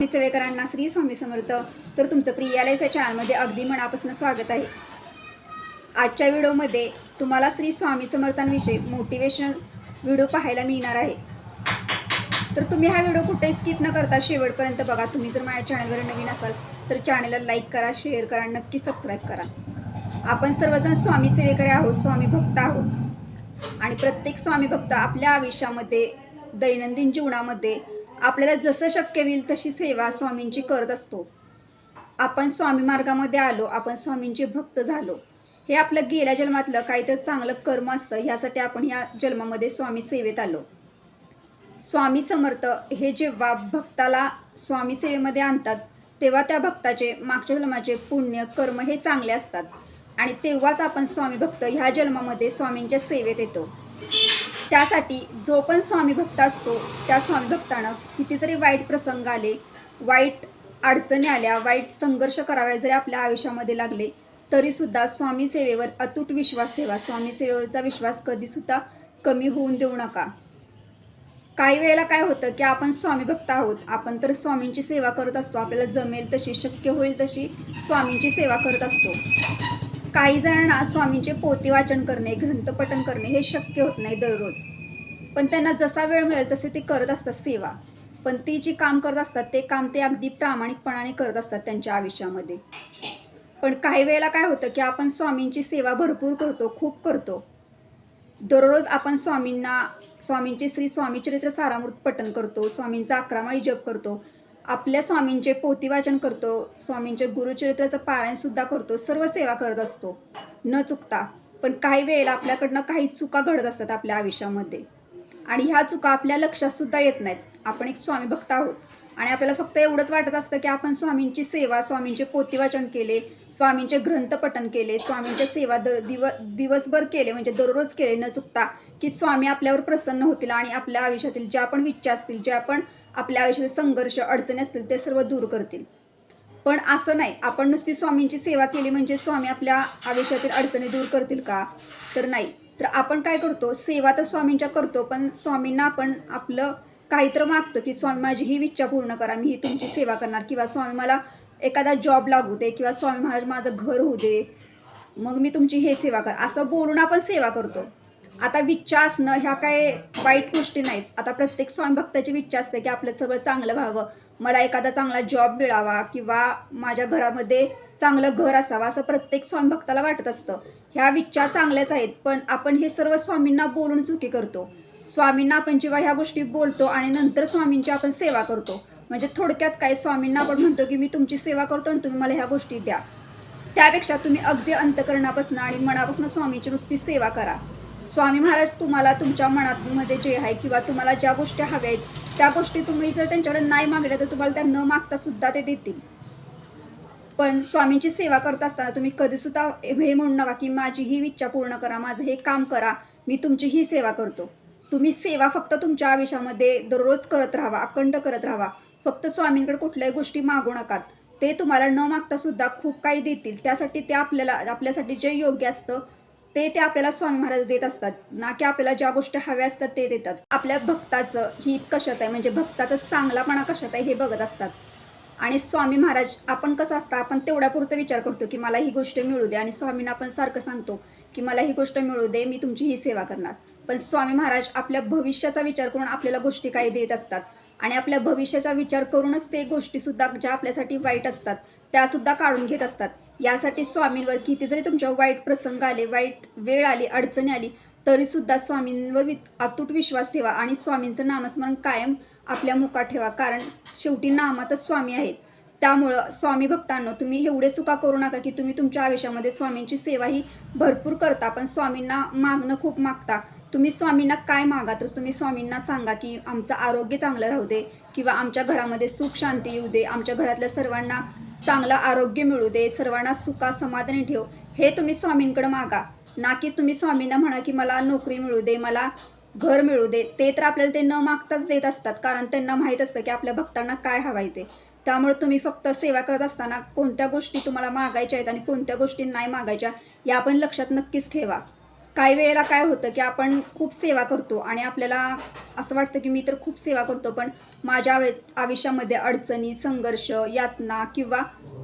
मी सेवेकरांना श्री स्वामी समर्थ. तर तुमचं प्रियालयच्या चॅनलमध्ये अगदी मनापासून स्वागत आहे. आजच्या व्हिडिओमध्ये तुम्हाला श्री स्वामी समर्थांविषयी मोटिवेशनल व्हिडिओ पाहायला मिळणार आहे. तर तुम्ही हा व्हिडिओ कुठेही स्किप न करता शेवटपर्यंत बघा. तुम्ही जर माझ्या चॅनलवर नवीन असाल तर चॅनलला लाईक करा शेअर करा नक्की सबस्क्राईब करा. आपण सर्वजण स्वामी सेवेकरी आहोत स्वामी भक्त आहोत. आणि प्रत्येक स्वामी भक्त आपल्या आयुष्यामध्ये दैनंदिन जीवनामध्ये आपल्याला जसं शक्य होईल तशी सेवा स्वामींची करत असतो. आपण स्वामी मार्गामध्ये आलो आपण स्वामींचे भक्त झालो. हे आपलं गेल्या जन्मातलं काहीतरी चांगलं कर्म असतं ह्यासाठी आपण ह्या जन्मामध्ये स्वामी सेवेत आलो. स्वामी समर्थ हे जेव्हा भक्ताला स्वामी सेवेमध्ये आणतात तेव्हा त्या भक्ताचे मागच्या जन्माचे पुण्य कर्म हे चांगले असतात. आणि तेव्हाच आपण स्वामी भक्त ह्या जन्मामध्ये स्वामींच्या सेवेत येतो. त्यासाठी जो पण स्वामी भक्त असतो त्या स्वामी भक्तानं किती जरी वाईट प्रसंग आले वाईट अडचणी आल्या वाईट संघर्ष करावे जरी आपल्या आयुष्यामध्ये लागले तरीसुद्धा स्वामी सेवेवर अतूट विश्वास ठेवा. स्वामी सेवेवरचा विश्वास कधीसुद्धा कमी होऊन देऊ नका. काही वेळेला काय होतं की आपण स्वामी भक्त आहोत आपण तर स्वामींची सेवा करत असतो आपल्याला जमेल तशी शक्य होईल तशी स्वामींची सेवा करत असतो. काही जणांना स्वामींचे पोती वाचन करणे ग्रंथपठन करणे हे शक्य होत नाही दररोज. पण त्यांना जसा वेळ मिळेल तसे ते करत असतात सेवा. पण ती जी काम करत असतात ते काम ते अगदी प्रामाणिकपणाने करत असतात त्यांच्या आयुष्यामध्ये. पण काही वेळेला काय होतं की आपण स्वामींची सेवा भरपूर करतो खूप करतो. दररोज आपण स्वामींना स्वामींचे श्री स्वामीचरित्र सारामृत पठण करतो स्वामींचा अकरामाळी जप करतो. आपल्या स्वामींचे पोतीवाचन करतो स्वामींचे गुरुचरित्राचं पारायणसुद्धा करतो सर्व सेवा करत असतो. न चुकता पण काही वेळेला आपल्याकडनं काही चुका घडत असतात आपल्या आयुष्यामध्ये. आणि ह्या चुका आपल्या लक्षात सुद्धा येत नाहीत. आपण एक स्वामी भक्त आहोत. आणि आपल्याला फक्त एवढंच वाटत असतं की आपण स्वामींची सेवा स्वामींचे पोतीवाचन केले स्वामींचे ग्रंथ पठण केले स्वामींच्या सेवा द दिव दिवसभर केले म्हणजे दररोज केले न चुकता की स्वामी आपल्यावर प्रसन्न होतील आणि आपल्या आयुष्यातील ज्या पण इच्छा असतील ज्या पण आपल्या आयुष्यातील संघर्ष अडचणी असतील ते सर्व दूर करतील. पण असं नाही. आपण नुसती स्वामींची सेवा केली म्हणजे स्वामी आपल्या आयुष्यातील अडचणी दूर करतील का? तर नाही. तर आपण काय करतो? सेवा तर स्वामींच्या करतो पण स्वामींना आपण आपलं काहीतरी मागतो की स्वामी माझी ही इच्छा पूर्ण करा मी ही तुमची सेवा करणार. किंवा स्वामी मला एखादा जॉब लागू दे किंवा स्वामी महाराज माझं घर होऊ दे मग मी तुमची हे सेवा कर. असं बोलून आपण सेवा करतो. आता विच्छा असणं ह्या काय वाईट गोष्टी नाहीत. आता प्रत्येक स्वामी भक्ताची असते की आपलं सगळं चांगलं व्हावं. मला एखादा चांगला जॉब मिळावा किंवा माझ्या घरामध्ये चांगलं घर असावं असं प्रत्येक स्वामी भक्ताला वाटत असतं. ह्या विच्छा चांगल्याच आहेत पण आपण हे सर्व स्वामींना बोलून चुकी करतो. स्वामींना आपण जेव्हा ह्या गोष्टी बोलतो आणि नंतर स्वामींची आपण सेवा करतो. म्हणजे थोडक्यात काय स्वामींना आपण म्हणतो की मी तुमची सेवा करतो आणि तुम्ही मला ह्या गोष्टी द्या. त्यापेक्षा तुम्ही अगदी अंतकरणापासून आणि मनापासून स्वामीची नुसती सेवा करा. स्वामी महाराज तुम्हाला तुमच्या मनामध्ये जे आहे किंवा तुम्हाला ज्या गोष्टी हव्या आहेत त्या गोष्टी तुम्ही जर त्यांच्याकडे नाही मागल्या तर तुम्हाला त्या न मागता सुद्धा ते देतील. पण स्वामींची सेवा करत असताना तुम्ही कधीसुद्धा हे म्हणू नका की माझी ही इच्छा पूर्ण करा माझं हे काम करा मी तुमची ही सेवा करतो. तुम्ही सेवा फक्त तुमच्या आयुष्यामध्ये दररोज करत राहावा अखंड करत राहावा. फक्त स्वामींकडे कुठल्याही गोष्टी मागू नकात. ते तुम्हाला न मागता सुद्धा खूप काही देतील. त्यासाठी ते आपल्याला आपल्यासाठी जे योग्य असतं ते ते आपल्याला स्वामी महाराज देत असतात. ना की आपल्याला ज्या गोष्टी हव्या असतात ते देतात. आपल्या भक्ताचं हित कशात आहे? म्हणजे भक्ताचं चांगलापणा कशात आहे हे बघत असतात. आणि स्वामी महाराज आपण कसं असतं? आपण तेवढ्यापुरतं विचार करतो की मला ही गोष्ट मिळू दे. आणि स्वामींना आपण सारखं सांगतो की मला ही गोष्ट मिळू दे मी तुमची ही सेवा करणार. पण स्वामी महाराज आपल्या भविष्याचा विचार करून आपल्याला गोष्टी काही देत असतात. आणि आपल्या भविष्याचा विचार करूनच ते गोष्टीसुद्धा ज्या आपल्यासाठी वाईट असतात त्यासुद्धा काढून घेत असतात. यासाठी स्वामींवर किती जरी तुमच्या वाईट प्रसंग आले वाईट वेळ आली अडचणी आली तरीसुद्धा स्वामींवर वि अतूट विश्वास ठेवा आणि स्वामींचं नामस्मरण कायम आपल्या मुखात ठेवा. कारण शेवटी नामातच स्वामी आहेत. त्यामुळं स्वामी भक्तांनो तुम्ही एवढे चुका करू नका की तुम्ही तुमच्या आयुष्यामध्ये स्वामींची सेवा ही भरपूर करता पण स्वामींना मागणं खूप मागता. तुम्ही स्वामींना काय मागा? तर तुम्ही स्वामींना सांगा की आमचं आरोग्य चांगलं राहू दे किंवा आमच्या घरामध्ये सुख शांती येऊ दे आमच्या घरातल्या सर्वांना चांगलं आरोग्य मिळू दे सर्वांना सुखा समाधानी ठेव. हे तुम्ही स्वामींकडे मागा. ना की तुम्ही स्वामींना म्हणा की मला नोकरी मिळू दे मला घर मिळू दे. ते तर आपल्याला ते न मागताच देत असतात. कारण त्यांना माहीत असतं की आपल्या भक्तांना काय हवं ते. त्यामुळे तुम्ही फक्त सेवा करत असताना कोणत्या गोष्टी तुम्हाला मागायच्या आहेत आणि कोणत्या गोष्टी नाही मागायच्या या पण लक्षात नक्कीच ठेवा. काही वेळेला काय होतं की आपण खूप सेवा करतो आणि आपल्याला असं वाटतं की मी तर खूप सेवा करतो पण माझ्या आयुष्यामध्ये अडचणी संघर्ष यातना किंवा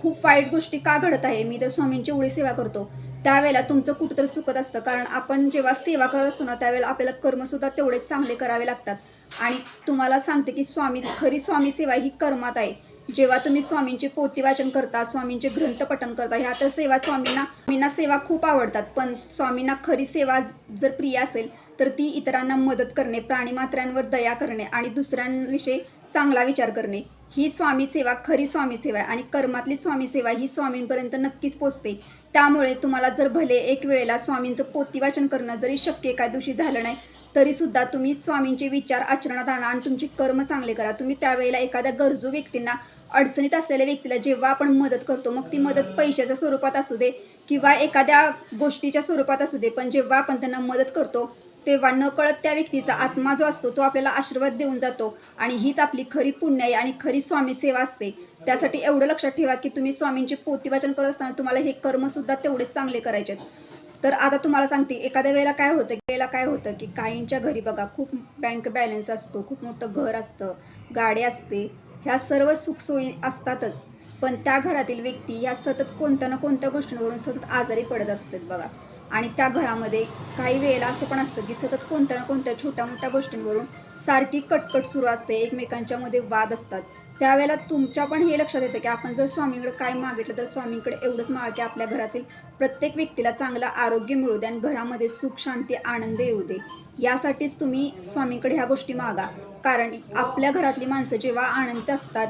खूप वाईट गोष्टी का घडत आहे मी तर स्वामींची एवढी सेवा करतो. त्यावेळेला तुमचं कुठंतरी चुकत असतं कारण आपण जेव्हा सेवा करत असतो ना त्यावेळेला आपल्याला कर्मसुद्धा तेवढेच चांगले करावे लागतात. आणि तुम्हाला सांगते की स्वामी खरी स्वामी सेवा ही कर्मात आहे. जेव्हा तुम्ही स्वामींचे पोथी वाचन करता स्वामींचे ग्रंथ पठन करता ह्या तर सेवा स्वामींना स्वामींना सेवा खूप आवडतात. पण स्वामींना खरी सेवा जर प्रिय असेल तर ती इतरांना मदत करणे प्राणीमात्रांवर दया करणे आणि दुसऱ्यांविषयी चांगला विचार करणे. ही स्वामी सेवा खरी स्वामी सेवा आहे आणि कर्मातली स्वामी सेवा ही स्वामींपर्यंत नक्कीच पोचते. त्यामुळे तुम्हाला जर भले एक वेळेला स्वामींचं पोतीवाचन करणं जरी शक्य एका दिवशी झालं नाही तरीसुद्धा तुम्ही स्वामींचे विचार आचरणात आणा आणि तुमचे कर्म चांगले करा. तुम्ही त्यावेळेला एखाद्या गरजू व्यक्तींना अडचणीत असलेल्या व्यक्तीला जेव्हा आपण मदत करतो मग ती मदत पैशाच्या स्वरूपात असू दे किंवा एखाद्या गोष्टीच्या स्वरूपात असू दे पण जेव्हा आपण त्यांना मदत करतो तेव्हा नकळत त्या व्यक्तीचा आत्मा जो असतो तो आपल्याला आशीर्वाद देऊन जातो आणि हीच आपली खरी पुण्य आहे आणि खरी स्वामी सेवा असते. त्यासाठी एवढं लक्षात ठेवा की तुम्ही स्वामींचे पोतीवाचन करत असताना तुम्हाला हे कर्मसुद्धा तेवढेच चांगले करायचे तर आता तुम्हाला सांगते एखाद्या वेळेला काय होतं वेळेला काय होतं की काहींच्या घरी बघा खूप बँक बॅलन्स असतो खूप मोठं घर असतं गाडी असते ह्या सर्व सुखसोयी असतातच. पण त्या घरातील व्यक्ती ह्या सतत कोणत्या ना कोणत्या गोष्टींवरून सतत आजारी पडत असतात बघा. आणि त्या घरामध्ये काही वेळेला असं पण असतं की सतत कोणत्या ना कोणत्या छोट्या मोठ्या गोष्टींवरून सारखी कटकट सुरू असते एकमेकांच्यामध्ये वाद असतात. त्यावेळेला तुमच्या पण हे लक्षात येतं की आपण जर स्वामींकडे काय मागितलं तर स्वामींकडे एवढंच मागा की आपल्या घरातील प्रत्येक व्यक्तीला चांगलं आरोग्य मिळू दे आणि घरामध्ये सुख शांती आनंद येऊ दे. यासाठीच तुम्ही स्वामींकडे ह्या गोष्टी मागा. कारण आपल्या घरातली माणसं जेव्हा आनंदी असतात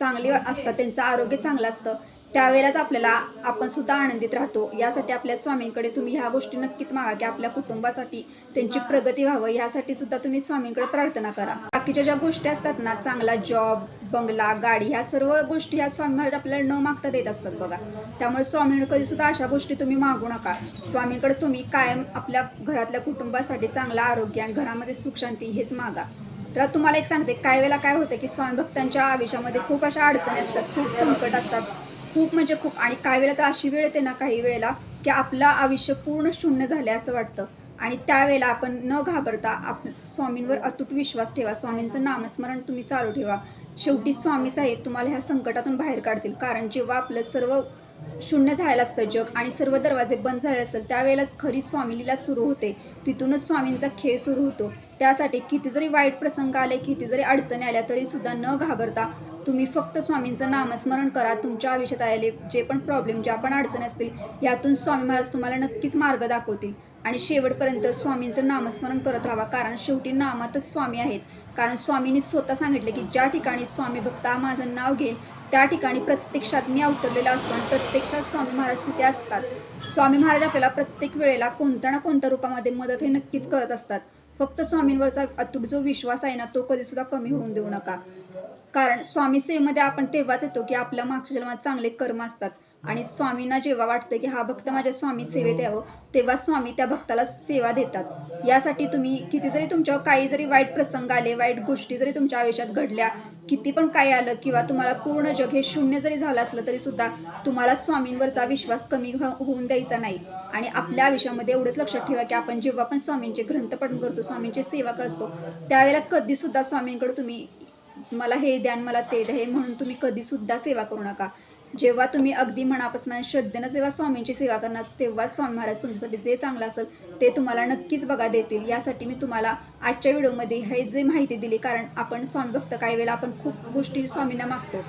चांगली असतात त्यांचं आरोग्य चांगलं असतं त्यावेळेलाच आपल्याला आपण सुद्धा आनंदित राहतो. यासाठी आपल्या स्वामींकडे तुम्ही ह्या गोष्टी नक्कीच मागा की आपल्या कुटुंबासाठी त्यांची प्रगती व्हावं. यासाठी सुद्धा तुम्ही स्वामींकडे प्रार्थना करा. बाकीच्या ज्या गोष्टी असतात ना चांगला जॉब बंगला गाडी ह्या सर्व गोष्टी ह्या स्वामी महाराज आपल्याला न मागता देत असतात बघा. त्यामुळे स्वामींकडे कधी सुद्धा अशा गोष्टी तुम्ही मागू नका. स्वामींकडे तुम्ही कायम आपल्या घरातल्या कुटुंबासाठी चांगलं आरोग्य आणि घरामध्ये सुखशांती हेच मागा. तर तुम्हाला एक सांगते काय वेळेला काय होतं की स्वामी भक्तांच्या आयुष्यामध्ये खूप अशा अडचणी असतात खूप संकट असतात. खूप म्हणजे खूप. आणि काही वेळेला तर अशी वेळ येते ना काही वेळेला की आपलं आयुष्य पूर्ण शून्य झालं असं वाटतं. आणि त्यावेळेला आपण न घाबरता आप स्वामींवर अतूट विश्वास ठेवा. स्वामींचं नामस्मरण तुम्ही चालू ठेवा. शेवटी स्वामीच आहे तुम्हाला ह्या संकटातून बाहेर काढतील. कारण जेव्हा आपलं सर्व शून्य झालेलं असतं जग आणि सर्व दरवाजे बंद झाले असतात त्यावेळेलाच खरी स्वामीलीला सुरू होते. तिथूनच स्वामींचा खेळ सुरू होतो. त्यासाठी किती जरी वाईट प्रसंग आले किती जरी अडचणी आल्या तरी सुद्धा न घाबरता तुम्ही फक्त स्वामींचं नामस्मरण करा. तुमच्या आयुष्यात आलेले जे पण प्रॉब्लेम ज्या पण अडचणी असतील यातून स्वामी महाराज तुम्हाला नक्कीच मार्ग दाखवतील. आणि शेवटपर्यंत स्वामींचं नामस्मरण करत राहा कारण शेवटी नामातच स्वामी आहेत. कारण स्वामींनी स्वतः सांगितले की ज्या ठिकाणी स्वामी भक्त माझं नाव घेईल त्या ठिकाणी प्रत्यक्षात मी अवतरलेला असतो आणि प्रत्यक्षात स्वामी महाराज तिथे असतात. स्वामी महाराज आपल्याला प्रत्येक वेळेला कोणत्या ना कोणत्या रूपामध्ये मदत हे नक्कीच करत असतात. फक्त स्वामींवरचा अतूट जो विश्वास आहे ना तो कधीसुद्धा कमी होऊन देऊ नका. कारण स्वामी सेवेमध्ये आपण तेव्हाच येतो की आपल्या मागच्या जन्मात चांगले कर्म असतात. आणि स्वामींना जेव्हा वाटतं की हा भक्त माझ्या स्वामी सेवेत यावं तेव्हा स्वामी त्या भक्ताला सेवा देतात. यासाठी तुम्ही किती जरी तुमच्यावर काही जरी वाईट प्रसंग आले वाईट गोष्टी जरी तुमच्या आयुष्यात घडल्या किती पण काही आलं किंवा तुम्हाला पूर्ण जग हे शून्य जरी झालं असलं तरी सुद्धा तुम्हाला स्वामींवरचा विश्वास कमी होऊन द्यायचा नाही. आणि आपल्या आयुष्यामध्ये एवढंच लक्षात ठेवा की आपण जेव्हा पण स्वामींचे ग्रंथपठण करतो स्वामींची सेवा करतो त्यावेळेला कधीसुद्धा स्वामींकडे तुम्ही मला हे द्या आणि मला ते द्या हे म्हणून तुम्ही कधीसुद्धा सेवा करू नका. जेव्हा तुम्ही अगदी मनापासून आणि श्रद्धेनं जेव्हा स्वामींची सेवा करणार तेव्हा स्वामी महाराज तुमच्यासाठी जे चांगलं असेल ते तुम्हाला नक्कीच बघा देतील. यासाठी मी तुम्हाला आजच्या व्हिडिओमध्ये हे जे माहिती दिली कारण आपण स्वामी भक्त काही वेळेला आपण खूप गोष्टी स्वामींना मागतो.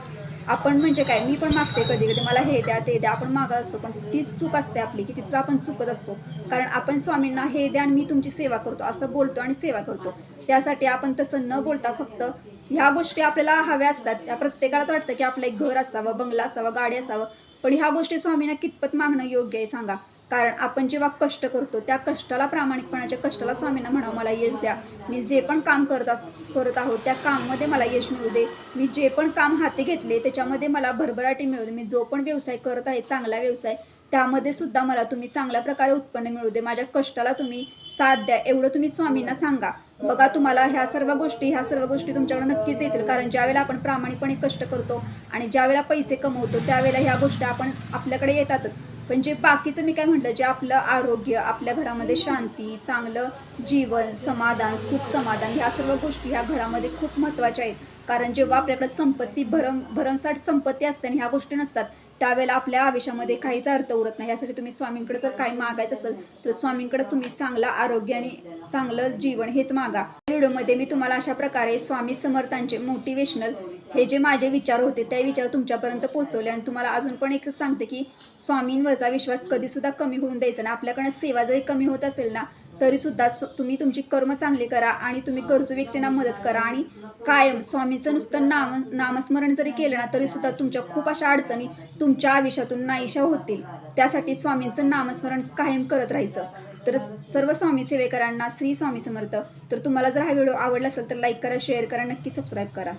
आपण म्हणजे काय? मी पण मागते कधी कधी. मला हे द्या ते द्या. आपण मागत असतो पण तीच चूक असते आपली की तिथं आपण चुकत असतो. कारण आपण स्वामींना हे द्या आणि मी तुमची सेवा करतो असं बोलतो आणि सेवा करतो. त्यासाठी आपण तसं न बोलता फक्त ह्या गोष्टी आपल्याला हव्या असतात. त्या प्रत्येकालाच वाटतं की आपलं एक घर असावं बंगला असावा गाडी असावं. पण ह्या गोष्टी स्वामींना कितपत मागणं योग्य आहे सांगा. कारण आपण जेव्हा कष्ट करतो त्या कष्टाला प्रामाणिकपणाच्या कष्टाला स्वामींना म्हणावं मला यश द्या. मी जे पण काम करत अस करत आहोत त्या काममध्ये मला यश मिळू दे. मी जे पण काम हाती घेतले त्याच्यामध्ये मला भरभराटी मिळू दे. मी जो पण व्यवसाय करत आहे चांगला व्यवसाय त्यामध्ये सुद्धा मला तुम्ही चांगल्या प्रकारे उत्पन्न मिळू दे. माझ्या कष्टाला तुम्ही साथ द्या. एवढं तुम्ही स्वामींना सांगा. बघा तुम्हाला ह्या सर्व गोष्टी ह्या सर्व गोष्टी तुमच्याकडे नक्कीच येतील. कारण ज्यावेळेला आपण प्रामाणिकपणे कष्ट करतो आणि ज्यावेळेला पैसे कमवतो त्यावेळेला ह्या गोष्टी आपण आपल्याकडे येतातच. पण जे बाकीचं मी काय म्हटलं जे आपलं आरोग्य आपल्या घरामध्ये शांती चांगलं जीवन समाधान सुख समाधान ह्या सर्व गोष्टी ह्या घरामध्ये खूप महत्त्वाच्या आहेत. कारण जेव्हा आपल्याकडे संपत्ती भरम भरमसाठ संपत्ती असते आणि ह्या गोष्टी नसतात त्यावेळेला आपल्या आयुष्यामध्ये काहीच अर्थ उरत नाही. यासाठी तुम्ही स्वामींकडे जर काही मागायचं असेल तर स्वामींकडे तुम्ही चांगलं आरोग्य आणि चांगलं जीवन हेच मागा. व्हिडिओमध्ये मी तुम्हाला अशा प्रकारे स्वामी समर्थांचे मोटिवेशनल हे जे माझे विचार होते ते विचार तुमच्यापर्यंत पोहोचवले आणि तुम्हाला अजून पण एक सांगते की स्वामींवरचा विश्वास कधीसुद्धा कमी होऊन द्यायचा आणि आपल्याकडनं सेवा जरी कमी होत असेल ना तरीसुद्धा सु तुम्ही तुमची कर्म चांगली करा आणि तुम्ही गरजू व्यक्तींना मदत करा. आणि कायम स्वामीचं नुसतं नाम नामस्मरण जरी केलं ना तरीसुद्धा तुमच्या खूप अशा अडचणी तुमच्या आयुष्यातून नाहीशा होतील. त्यासाठी स्वामींचं नामस्मरण कायम करत राहायचं. तर सर्व स्वामी सेवेकरांना श्री स्वामी समर्थ. तर तुम्हाला जर हा व्हिडिओ आवडला असेल तर लाईक करा शेअर करा नक्की सबस्क्राईब करा.